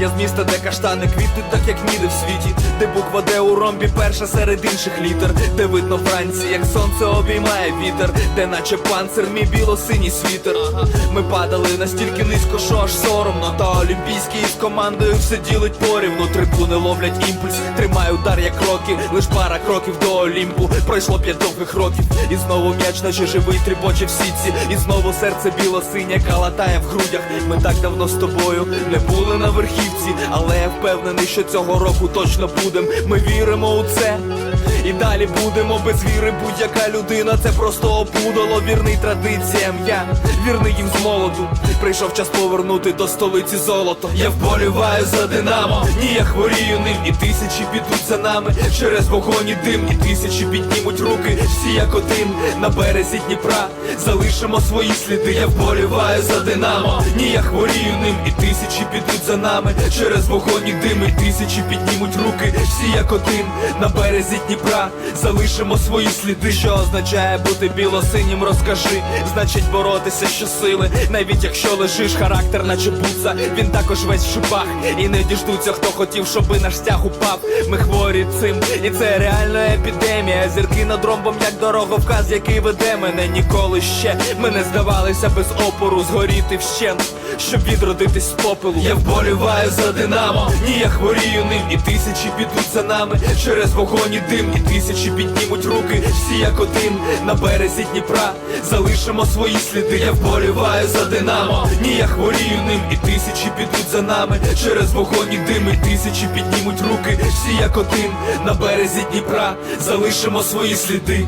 Я з міста, де каштани квітнуть так, як ніде в світі, де буква Д у ромбі перша серед інших літер, де видно Франції, як сонце обіймає вітер, де наче панцир, мій біло-синій світер. Ми падали настільки низько, що аж соромно. Та олімпійський із командою все ділить порівну. Трибуни ловлять імпульс, тримає удар як роки, лиш пара кроків до Олімпу. Пройшло п'ять довгих років, і знову м'яч, наче живий, тріпоче в сітці, і знову серце біло-синє калатає в грудях. Ми так давно з тобою не були на верхівці, але я впевнений, що цього року точно будем. Ми віримо у це. І далі будемо без віри, будь-яка людина це просто опудало, вірний традиціям. Я вірний їм з молоду. Прийшов час повернути до столиці золото. Я вболіваю за Динамо, ні, я хворію ним, і тисячі підуть за нами через вогонь і дим, і тисячі піднімуть руки, всі як один на березі Дніпра. Залишимо свої сліди. Я вболіваю за Динамо, ні, я хворію ним, і тисячі підуть за нами через вогонь і дим, і тисячі піднімуть руки, всі як один на березі Дніпра. Залишимо свої сліди, що означає бути білосинім, розкажи. Значить боротися щосили, навіть якщо лежиш характер, наче буца, він також весь в шипах. І не діждуться, хто хотів, щоби наш стяг упав. Ми хворі цим, і це реальна епідемія. Зірки над ромбом, як дороговказ, який веде мене ніколи ще. Ми не здавалися без опору, згоріти вщент, щоб відродитись з попелу. Я вболіваю за Динамо, ні, я хворію ним, і тисячі підуть за нами через вогонь і дим, тисячі піднімуть руки, всі як один на березі Дніпра. Залишимо свої сліди. Я вболіваю за Динамо, ні, я хворію ним, і тисячі підуть за нами через вогонь і дим, і тисячі піднімуть руки, всі як один на березі Дніпра. Залишимо свої сліди.